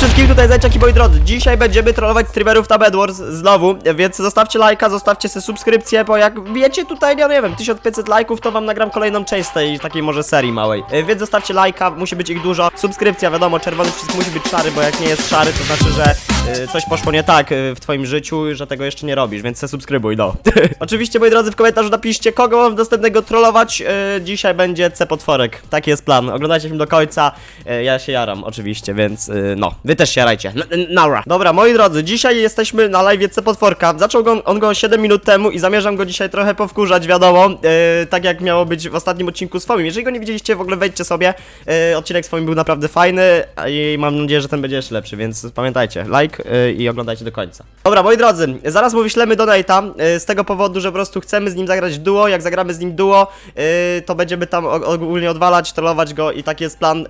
wszystkim, tutaj Zajczaki, moi drodzy. Dzisiaj będziemy trollować streamerów na Bedwars znowu, więc zostawcie lajka, zostawcie sobie subskrypcję, bo jak wiecie tutaj, ja nie wiem, 1500 lajków, to wam nagram kolejną część z tej takiej może serii małej. E, Więc zostawcie lajka, musi być ich dużo. Subskrypcja, wiadomo, czerwony przycisk musi być szary, bo jak nie jest szary, to znaczy, że e, coś poszło nie tak e, w twoim życiu, że tego jeszcze nie robisz, więc se subskrybuj, no. Oczywiście, moi drodzy, w komentarzu napiszcie, kogo mam następnego trollować. Dzisiaj będzie C Potworek, taki jest plan. Oglądajcie film do końca, ja się jaram oczywiście, więc no, wy też n- Naura. Dobra, moi drodzy, dzisiaj jesteśmy na live C Potworka. Zaczął go, on go 7 minut temu i zamierzam go dzisiaj trochę powkurzać, wiadomo, e, tak jak miało być w ostatnim odcinku swoim. Jeżeli go nie widzieliście, w ogóle wejdźcie sobie. E, odcinek swoim był naprawdę fajny i mam nadzieję, że ten będzie jeszcze lepszy, więc pamiętajcie, like e, i oglądajcie do końca. Dobra, moi drodzy, zaraz mu wyślemy donate'a e, z tego powodu, że po prostu chcemy z nim zagrać duo. Jak zagramy z nim duo, e, to będziemy tam ogólnie odwalać, trollować go i taki jest plan. E,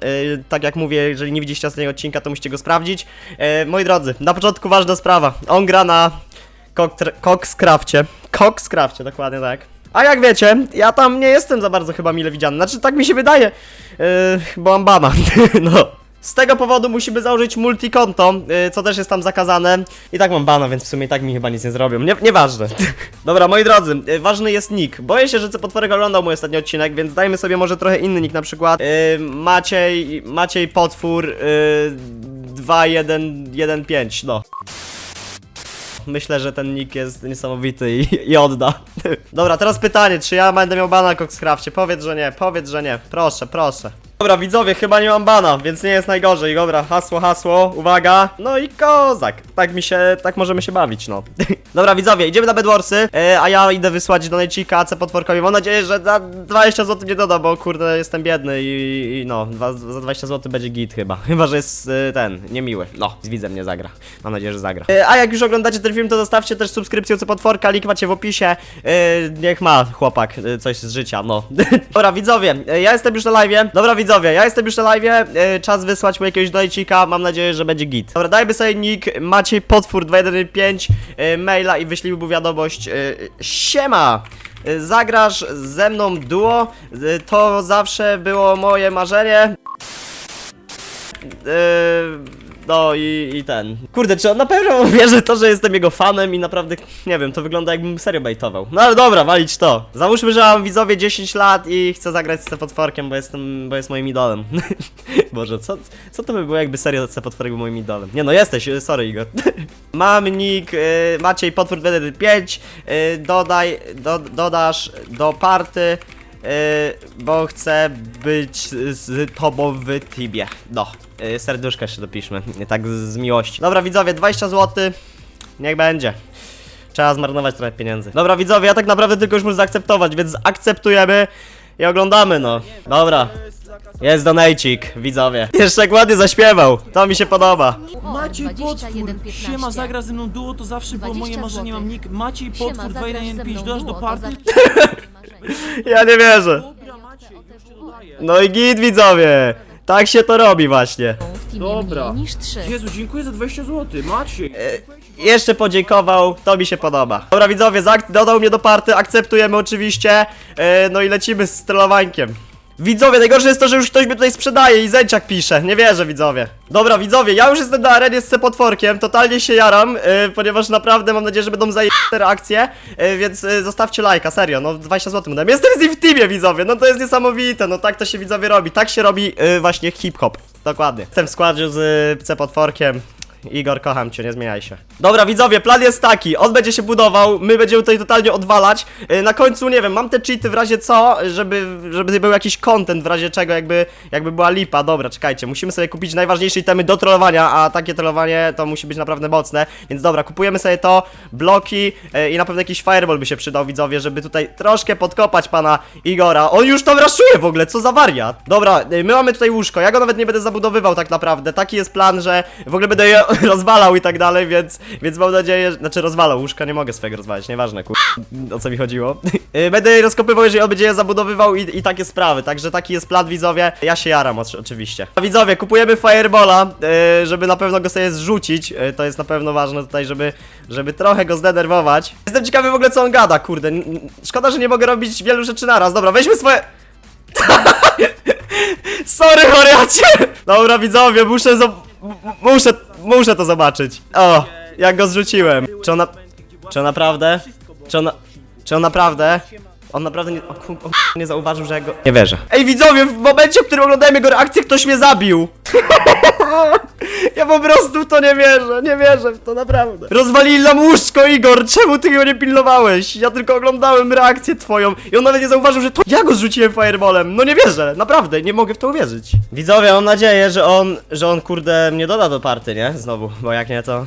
tak jak mówię, jeżeli nie widzieliście ostatniego odcinka, to musicie go sprawdzić. E, moi drodzy, na początku ważna sprawa. On gra na Coxcrafcie. Coxcrafcie, dokładnie tak. A jak wiecie, ja tam nie jestem za bardzo chyba mile widziany. Znaczy, tak mi się wydaje, yy, bo mam bana. no. Z tego powodu musimy założyć multikonto, yy, co też jest tam zakazane. I tak mam bana, więc w sumie i tak mi chyba nic nie zrobią. Nie, nieważne. Dobra, moi drodzy, yy, ważny jest nick. Boję się, że co potworek oglądał mój ostatni odcinek, więc dajmy sobie może trochę inny nick, na przykład yy, Maciej, Maciej Potwór yy, 2115, no. Myślę, że ten nick jest niesamowity i, i odda. Dobra, teraz pytanie, czy ja będę miał bana na Coxcrafcie? Powiedz, że nie, powiedz, że nie. Proszę, proszę. Dobra, widzowie, chyba nie mam bana, więc nie jest najgorzej. Dobra, hasło, hasło, uwaga. No i kozak. Tak mi się, tak możemy się bawić, no. Dobra, widzowie, idziemy na Bedwarsy, e, a ja idę wysłać do Nejcika, C potworkowi. Mam nadzieję, że za 20 zł nie doda, bo kurde, jestem biedny i, i no, dwa, za 20 zł będzie git chyba. Chyba, że jest e, ten, niemiły. No, z widzem nie zagra. Mam nadzieję, że zagra. E, a jak już oglądacie ten film, to zostawcie też subskrypcję C potworka, link macie w opisie. E, niech ma chłopak e, coś z życia, no. Dobra, widzowie, e, ja jestem już na live. Dobra, widzowie, ja jestem już na live. E, czas wysłać mu jakiegoś dojcika. Mam nadzieję, że będzie git. Dobra, dajmy sobie nick Maciej Potwór 215 e, maila i wyślij mu wiadomość. E, siema! Zagrasz ze mną duo? To zawsze było moje marzenie. Yy, no i, i ten. Kurde, czy on na pewno wierzy to, że jestem jego fanem i naprawdę, nie wiem, to wygląda jakbym serio bejtował. No ale dobra, walić to. Załóżmy, że mam widzowie 10 lat i chcę zagrać z potworkiem, bo jestem, bo jest moim idolem. Boże, co, co to by było jakby serio C potworek był moim idolem? Nie no, jesteś, y, sorry Igor. mam nick y, Maciej Potwór 5 y, dodaj, do, dodasz do party Yy, bo chcę być z tobą w Tibie. No, yy, serduszka jeszcze dopiszmy, tak z, z miłości. Dobra, widzowie, 20 zł. Niech będzie. Trzeba zmarnować trochę pieniędzy. Dobra, widzowie, ja tak naprawdę tylko już muszę zaakceptować, więc akceptujemy i oglądamy, no. Dobra. Jest donajcik, widzowie. Jeszcze ładnie zaśpiewał, to mi się podoba. Maciej Potwór, 21.15. siema zagra ze mną duo, to zawsze było 20 moje marzenie, mam nick Maciej Siema, Potwór zagrasz ze 215, mną dodasz do to party? zawsze- Ja nie wierzę. Dobra Maciej, już cię dodaję. No i git, widzowie. Tak się to robi właśnie. w teamie Dobra. mniej niż 3. Jezu, dziękuję za 20 zł, Maciej. jeszcze podziękował, to mi się podoba. Dobra widzowie, dodał mnie do party, akceptujemy oczywiście, e, no i lecimy z trollowankiem. Widzowie, najgorsze jest to, że już ktoś mnie tutaj sprzedaje i Zęciak pisze, nie wierzę widzowie. Dobra widzowie, ja już jestem na arenie z C-potworkiem, totalnie się jaram, e, ponieważ naprawdę mam nadzieję, że będą zajebiste reakcje, e, więc e, zostawcie lajka, serio, no 20 zł mu dam. Jestem z nim w teamie widzowie, no to jest niesamowite, no tak to się widzowie robi, tak się robi e, właśnie hip-hop, dokładnie. Jestem w składzie z C-potworkiem, Igor, kocham cię, nie zmieniaj się. Dobra, widzowie, plan jest taki. On będzie się budował, my będziemy tutaj totalnie odwalać. Yy, Na końcu, nie wiem, mam te cheaty w razie co, żeby, żeby był jakiś content w razie czego, jakby, jakby była lipa. Dobra, czekajcie, musimy sobie kupić najważniejsze itemy do trollowania, a takie trollowanie to musi być naprawdę mocne. Więc dobra, kupujemy sobie to, bloki yy, i na pewno jakiś fireball by się przydał, widzowie, żeby tutaj troszkę podkopać pana Igora. On już to raszuje w ogóle, co za wariat. Dobra, yy, my mamy tutaj łóżko, ja go nawet nie będę zabudowywał tak naprawdę. Taki jest plan, że w ogóle będę je rozwalał i tak dalej, więc, więc mam nadzieję, że, znaczy rozwalał łóżka, nie mogę swojego rozwalać, nieważne, kur... o co mi chodziło. Yy, będę je rozkopywał, jeżeli on będzie je zabudowywał i, i takie sprawy, także taki jest plan, widzowie. Ja się jaram oczy- oczywiście. Widzowie, kupujemy Firebola, yy, żeby na pewno go sobie zrzucić, yy, to jest na pewno ważne tutaj, żeby, żeby trochę go zdenerwować. Jestem ciekawy w ogóle, co on gada, kurde. Szkoda, że nie mogę robić wielu rzeczy naraz. Dobra, weźmy swoje... Sorry, wariacie! Dobra, widzowie, muszę... Muszę, muszę to zobaczyć. O, jak go zrzuciłem. Czy ona, czy on naprawdę, czy on, czy on naprawdę, on naprawdę nie, o, ku- o, nie zauważył, że ja go... Nie wierzę. Ej widzowie, w momencie, w którym oglądałem jego reakcję, ktoś mnie zabił. Ja po prostu w to nie wierzę, nie wierzę w to naprawdę. Rozwalili nam łóżko, Igor, czemu ty go nie pilnowałeś? Ja tylko oglądałem reakcję twoją i on nawet nie zauważył, że to ja go zrzuciłem fireballem. No nie wierzę, naprawdę, nie mogę w to uwierzyć. Widzowie, mam nadzieję, że on, że on kurde mnie doda do party, nie? Znowu, bo jak nie to...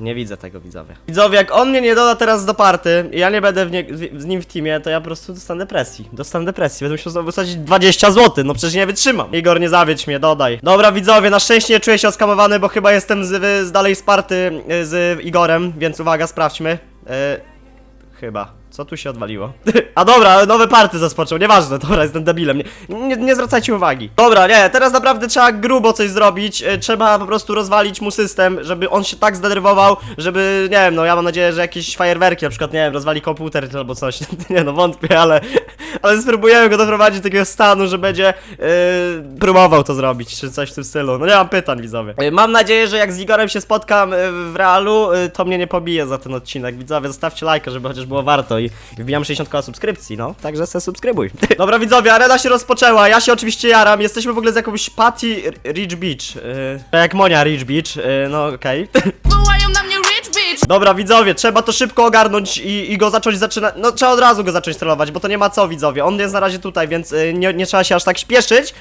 Nie widzę tego widzowie. Widzowie, jak on mnie nie doda teraz do party i ja nie będę w nie, w, z nim w teamie, to ja po prostu dostanę depresji. Dostanę depresji. Będę musiał wysadzić 20 zł. No przecież nie wytrzymam. Igor, nie zawiedź mnie, dodaj. Dobra, widzowie, na szczęście nie czuję się oskamowany, bo chyba jestem z, z dalej z party y, z Igorem, więc uwaga, sprawdźmy. Y, chyba. Co tu się odwaliło? A dobra, nowe party zaspoczął, nieważne, dobra, jestem debilem, nie, nie, nie zwracajcie uwagi. Dobra, nie, teraz naprawdę trzeba grubo coś zrobić, e, trzeba po prostu rozwalić mu system, żeby on się tak zdenerwował, żeby, nie wiem, no ja mam nadzieję, że jakieś fajerwerki na przykład, nie wiem, rozwali komputer albo coś, nie no, wątpię, ale, ale spróbujemy go doprowadzić do takiego stanu, że będzie yy, próbował to zrobić, czy coś w tym stylu, no nie mam pytań, widzowie. Yy, Mam nadzieję, że jak z Igorem się spotkam w realu, to mnie nie pobije za ten odcinek, widzowie, zostawcie lajka, żeby chociaż było warto i wbijam 60 koła subskrypcji, no, także se subskrybuj. Dobra widzowie, arena się rozpoczęła, ja się oczywiście jaram, jesteśmy w ogóle z jakąś Patty Ridge Beach, yy, jak Monia Ridge Beach, yy, no okej. Wołają Dobra widzowie, trzeba to szybko ogarnąć i, i go zacząć zaczynać, no trzeba od razu go zacząć trollować, bo to nie ma co widzowie, on jest na razie tutaj, więc y, nie, nie trzeba się aż tak śpieszyć,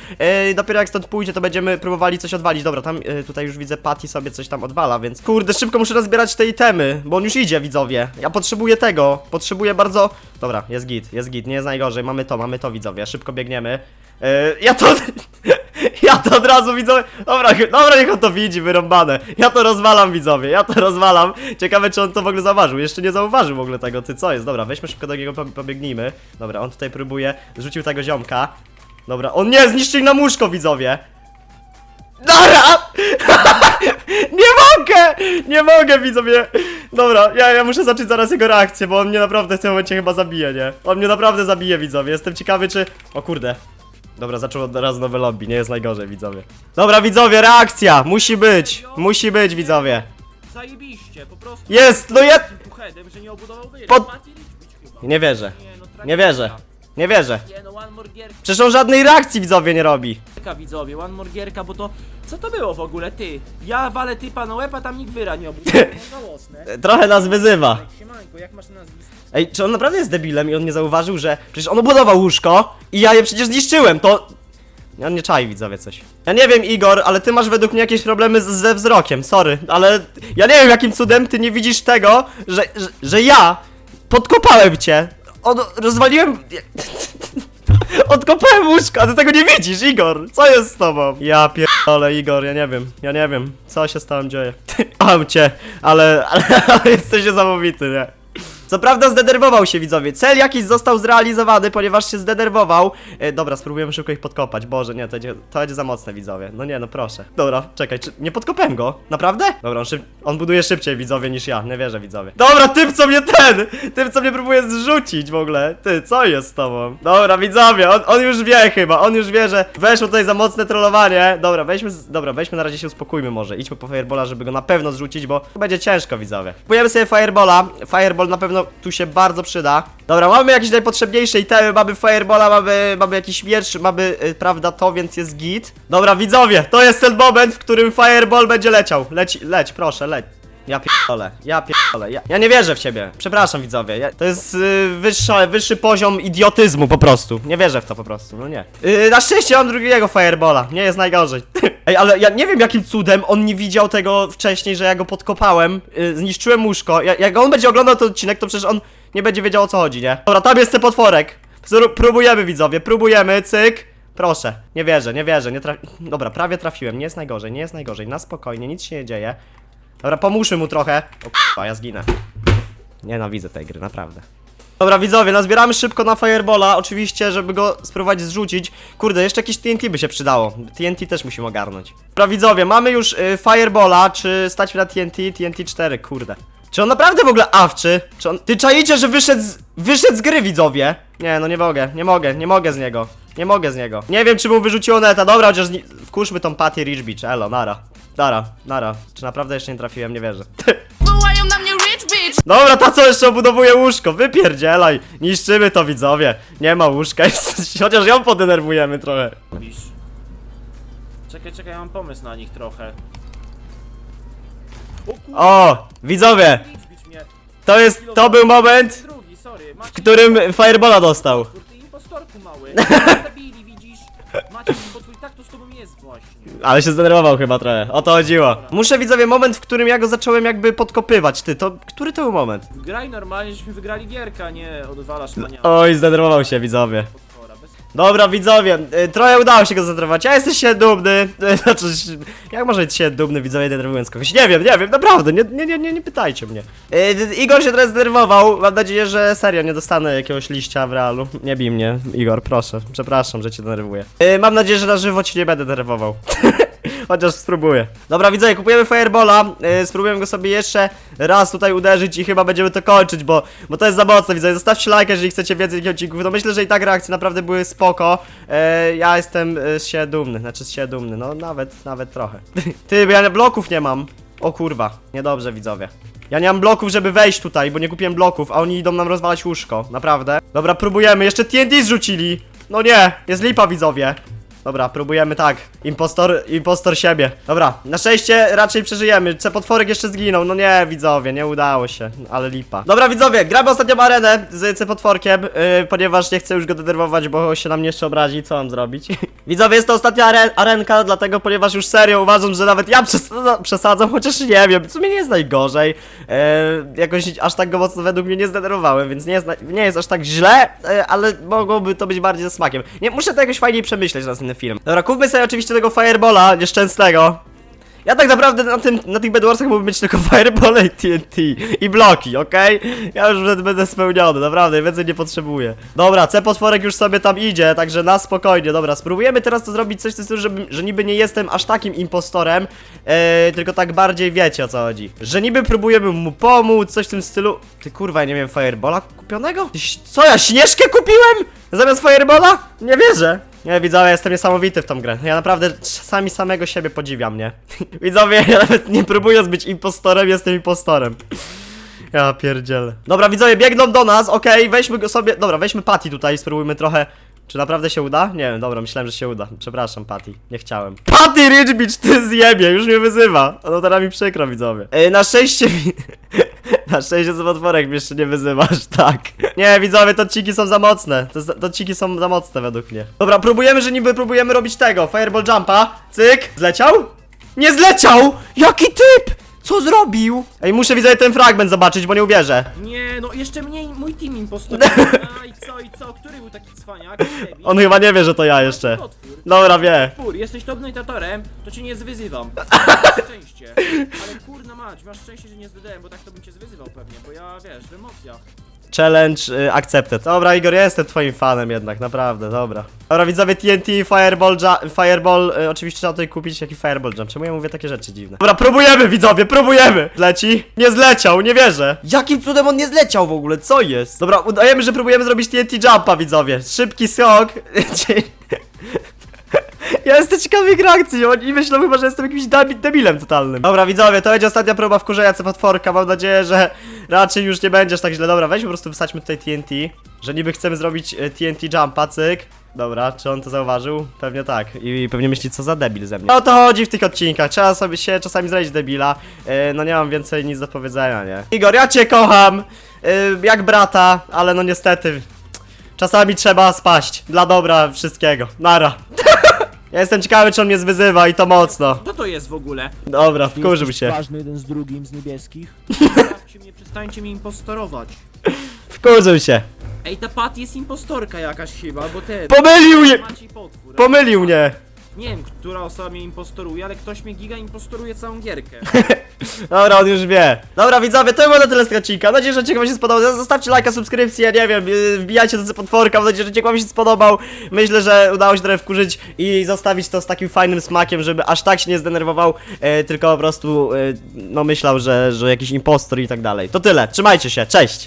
y, dopiero jak stąd pójdzie, to będziemy próbowali coś odwalić, dobra, tam y, tutaj już widzę Patty sobie coś tam odwala, więc kurde, szybko muszę nazbierać te itemy, bo on już idzie widzowie, ja potrzebuję tego, potrzebuję bardzo, dobra, jest git, jest git, nie jest najgorzej, mamy to, mamy to widzowie, szybko biegniemy, y, ja to... Ja to od razu widzowie. Dobra, dobra, niech on to widzi, wyrąbane. Ja to rozwalam, widzowie, ja to rozwalam. Ciekawe, czy on to w ogóle zauważył. Jeszcze nie zauważył w ogóle tego, ty co jest? Dobra, weźmy szybko do niego, po- pobiegnijmy. Dobra, on tutaj próbuje, rzucił tego ziomka. Dobra, on nie, zniszczył nam łóżko, widzowie. Dobra! nie mogę! Nie mogę, widzowie! Dobra, ja, ja muszę zacząć zaraz jego reakcję, bo on mnie naprawdę w tym momencie chyba zabije, nie? On mnie naprawdę zabije, widzowie. Jestem ciekawy, czy... O kurde. Dobra, zaczął od razu nowe lobby, nie jest najgorzej, widzowie. Dobra, widzowie, reakcja! Musi być! Musi być, widzowie! Zajebiście, po prostu. Jest, no ja... Że nie obudował. Pod- chyba. Nie wierzę. Nie, no tragedia. Nie wierzę. Nie wierzę. Nie, no one more gierka, Przecież on żadnej reakcji, widzowie, nie robi. widzowie, one more gierka, bo to... Co to było w ogóle, ty? Ja walę typa na łeb, a tam nikt wyra nie żałosne. Trochę nas wyzywa. Siemanko, jak masz na nazwisko? Ej, czy on naprawdę jest debilem i on nie zauważył, że przecież on obudował łóżko i ja je przecież zniszczyłem, to... On nie czai, widzowie, coś. Ja nie wiem, Igor, ale ty masz według mnie jakieś problemy z, ze wzrokiem, sorry, ale ja nie wiem, jakim cudem ty nie widzisz tego, że, że, że ja podkopałem cię. Od, rozwaliłem... Odkopałem łóżko, a ty tego nie widzisz, Igor! Co jest z tobą? Ja pierdolę, Igor, ja nie wiem, ja nie wiem, co się z tobą dzieje. Mam cię, ale, ale, ale jesteś niesamowity, nie? Co prawda zdenerwował się widzowie, cel jakiś został zrealizowany, ponieważ się zdenerwował. E, Dobra, spróbujemy szybko ich podkopać, boże nie, to będzie, to będzie za mocne widzowie. No nie, no proszę. Dobra, czekaj, czy nie podkopałem go? Naprawdę? Dobra, on, szyb, on buduje szybciej widzowie niż ja, nie wierzę widzowie. Dobra, tym co mnie ten, tym co mnie próbuje zrzucić w ogóle. Ty, co jest z tobą? Dobra, widzowie, on, on już wie chyba, on już wie, że weszło tutaj za mocne trollowanie. Dobra, weźmy, dobra, weźmy na razie się uspokójmy może. Idźmy po Firebola, żeby go na pewno zrzucić, bo będzie ciężko widzowie. Kupujemy sobie Firebola, Fireball na pewno tu się bardzo przyda. Dobra, mamy jakieś najpotrzebniejsze itemy, mamy Firebola, mamy, mamy jakiś miecz, mamy, y, prawda, to, więc jest git. Dobra, widzowie, to jest ten moment, w którym Fireball będzie leciał. Leć, leć, proszę, leć ja pierdolę, ja pierdolę, ja, ja nie wierzę w ciebie, przepraszam widzowie, ja, to jest y, wyższa, wyższy poziom idiotyzmu po prostu, nie wierzę w to po prostu, no nie. Y, na szczęście mam drugiego Firebola, nie jest najgorzej. Ej, ale ja nie wiem jakim cudem on nie widział tego wcześniej, że ja go podkopałem, y, zniszczyłem łóżko, ja, jak on będzie oglądał ten odcinek, to przecież on nie będzie wiedział o co chodzi, nie? Dobra, tam jest ten potworek, Zró- próbujemy widzowie, próbujemy, cyk. Proszę, nie wierzę, nie wierzę, nie traf... Dobra, prawie trafiłem, nie jest najgorzej, nie jest najgorzej, na spokojnie, nic się nie dzieje. Dobra, pomóżmy mu trochę. O k***a, ja zginę. Nienawidzę tej gry, naprawdę. Dobra, widzowie, nazbieramy szybko na Firebola, oczywiście, żeby go spróbować zrzucić. Kurde, jeszcze jakieś TNT by się przydało. TNT też musimy ogarnąć. Dobra, widzowie, mamy już y, Firebola, czy stać mi na TNT? TNT 4, kurde. Czy on naprawdę w ogóle awczy? Czy on... Ty czaicie, że wyszedł z... wyszedł z gry, widzowie? Nie, no nie mogę, nie mogę, nie mogę z niego. Nie mogę z niego. Nie wiem, czy mu wyrzuciło neta. Dobra, chociaż wkurzmy tą Patty Rich Beach. Elo, nara. Dara, Dara. Czy naprawdę jeszcze nie trafiłem? Nie wierzę. Wołają na mnie rich bitch. Dobra, ta co jeszcze obudowuje łóżko? Wypierdzielaj. Niszczymy to, widzowie. Nie ma łóżka, chociaż ją podenerwujemy trochę. Robisz. Czekaj, czekaj, ja mam pomysł na nich trochę. O O, widzowie, mnie. to jest, to był moment, Drugi, sorry. w którym Firebola dostał. Kur, ty impostorku mały. jest właśnie. Ale się zdenerwował chyba trochę, o to chodziło. Muszę, widzowie, moment, w którym ja go zacząłem jakby podkopywać. Ty, to, który to był moment? Graj normalnie, żeśmy wygrali gierkę, a nie odwalasz mania. Oj, zdenerwował się, widzowie. Dobra, widzowie, y, trochę udało się go zdenerwować. Ja jestem się dumny. y, Znaczy, jak może być się dumny, widzowie, denerwując kogoś? Nie wiem, nie wiem, naprawdę, nie, nie, nie, nie, nie pytajcie mnie. Y, Igor się teraz zdenerwował. Mam nadzieję, że serio nie dostanę jakiegoś liścia w realu. Nie bij mnie, Igor, proszę. Przepraszam, że cię denerwuję. Y, Mam nadzieję, że na żywo cię nie będę denerwował. Chociaż spróbuję. Dobra, widzowie, kupujemy Firebola. Yy, spróbujemy go sobie jeszcze raz tutaj uderzyć i chyba będziemy to kończyć, bo, bo to jest za mocne, widzowie. Zostawcie lajka, jeżeli chcecie więcej odcinków. No myślę, że i tak reakcje naprawdę były spoko. Yy, ja jestem yy, z się dumny, znaczy z się dumny, no nawet, nawet trochę. Ty, bo ja bloków nie mam. O kurwa, niedobrze, widzowie. Ja nie mam bloków, żeby wejść tutaj, bo nie kupiłem bloków, a oni idą nam rozwalać łóżko, naprawdę. Dobra, próbujemy, jeszcze TNT zrzucili. No nie, jest lipa, widzowie. Dobra, próbujemy tak. Impostor, impostor siebie. Dobra, na szczęście raczej przeżyjemy. C potworek jeszcze zginął. No nie, widzowie, nie udało się, ale lipa. Dobra, widzowie, gramy ostatnią arenę z C potworkiem, yy, ponieważ nie chcę już go denerwować, bo się na mnie jeszcze obrazi. Co mam zrobić? widzowie, jest to ostatnia aren arenka, dlatego, ponieważ już serio uważam, że nawet ja przesadzam, przesadzam chociaż nie wiem, w sumie nie jest najgorzej. Yy, jakoś aż tak go mocno według mnie nie zdenerwowałem, więc nie jest, nie jest aż tak źle, yy, ale mogłoby to być bardziej ze smakiem. Nie, muszę to jakoś fajniej przemyśleć na następny film. Dobra, kupmy sobie oczywiście tego Firebola nieszczęsnego. Ja tak naprawdę na, tym, na tych Bedwarsach mógłbym mieć tylko Fireball i TNT i bloki, okej? Ja już będę- będę spełniony, naprawdę, więcej nie potrzebuję. Dobra, C potworek już sobie tam idzie, także na spokojnie, dobra, spróbujemy teraz to zrobić coś tym stylu, żeby, że niby nie jestem aż takim impostorem, e, tylko tak bardziej wiecie o co chodzi. Że niby próbujemy mu pomóc, coś w tym stylu. Ty kurwa, ja nie miałem Firebola kupionego? Co ja, Śnieżkę kupiłem? Zamiast Firebola? Nie wierzę. Nie, widzowie, jestem niesamowity w tą grę. Ja naprawdę czasami samego siebie podziwiam, nie? widzowie, ja nawet nie próbując być impostorem, jestem impostorem. Ja pierdzielę. Dobra, widzowie, biegną do nas, okej, weźmy go sobie, dobra, weźmy Patty tutaj, spróbujmy trochę... Czy naprawdę się uda? Nie wiem, dobra, myślałem, że się uda. Przepraszam, Patty, nie chciałem. Patty Rich Beach, ty zjebie, już mnie wyzywa. No teraz mi przykro, widzowie. Ej, na szczęście mi... Na szczęście z otworek mnie jeszcze nie wyzywasz, tak. Nie, widzowie, to ciki są za mocne. To, ciki są za mocne według mnie. Dobra, próbujemy, że niby próbujemy robić tego. Fireball jumpa. Cyk. Zleciał? Nie zleciał! Jaki typ! Co zrobił? Ej, muszę widzowie ten fragment zobaczyć, bo nie uwierzę. Nie, no jeszcze mniej mój team impostor. A i co, i co? Który był taki cwaniak? Debil? On chyba nie wie, że to ja jeszcze. Potwór. Dobra, wie. Potwór, jesteś dominatorem, to cię nie zwyzywam. Masz szczęście. Ale kurna mać, masz szczęście, że nie zdedałem, bo tak to bym cię zwyzywał pewnie, bo ja wiesz, w emocjach. Challenge y, accepted. Dobra, Igor, ja jestem twoim fanem jednak, naprawdę, dobra. Dobra, widzowie TNT, Fireball, ja Fireball, y, oczywiście trzeba tutaj kupić jaki Fireball Jump. Czemu ja mówię takie rzeczy dziwne? Dobra, próbujemy, widzowie, próbujemy! Leci? Nie zleciał, nie wierzę. Jakim cudem on nie zleciał w ogóle, co jest? Dobra, udajemy, że próbujemy zrobić TNT Jumpa, widzowie. Szybki skok. Ja jestem ciekawy ich reakcji, oni myślą chyba, że jestem jakimś debi- debilem totalnym. Dobra, widzowie, to będzie ostatnia próba wkurzenia potworka, mam nadzieję, że raczej już nie będziesz tak źle. Dobra, weźmy po prostu wsadźmy tutaj TNT, że niby chcemy zrobić e, TNT jumpa, cyk. Dobra, czy on to zauważył? Pewnie tak. I pewnie myśli, co za debil ze mnie. O to chodzi w tych odcinkach. Trzeba sobie się czasami zrobić debila. E, no nie mam więcej nic do powiedzenia, nie? Igor, ja cię kocham! E, jak brata, ale no niestety. Czasami trzeba spaść. Dla dobra wszystkiego. Nara. Ja jestem ciekawy, czy on mnie zwyzywa i to mocno. Co to jest w ogóle? Dobra, wkurzył się. Ważny jeden z drugim z niebieskich. Zostawcie mnie, przestańcie mi impostorować. Wkurzył się. Ej, ta Pat jest impostorka jakaś chyba, bo ten... Pomylił! Maciej potwór. Pomylił mnie. Nie wiem, która osoba mnie impostoruje, ale ktoś mnie giga impostoruje całą gierkę. Dobra, on już wie. Dobra, widzowie, to było na tyle z odcinka. Mam nadzieję, że odcinek wam się spodobał. Zostawcie lajka, subskrypcję, nie wiem, yy, wbijajcie do potworka. Mam nadzieję, że odcinek wam się spodobał. Myślę, że udało się trochę wkurzyć i zostawić to z takim fajnym smakiem, żeby aż tak się nie zdenerwował, e, tylko po prostu, e, no myślał, że, że jakiś impostor i tak dalej. To tyle, trzymajcie się, cześć!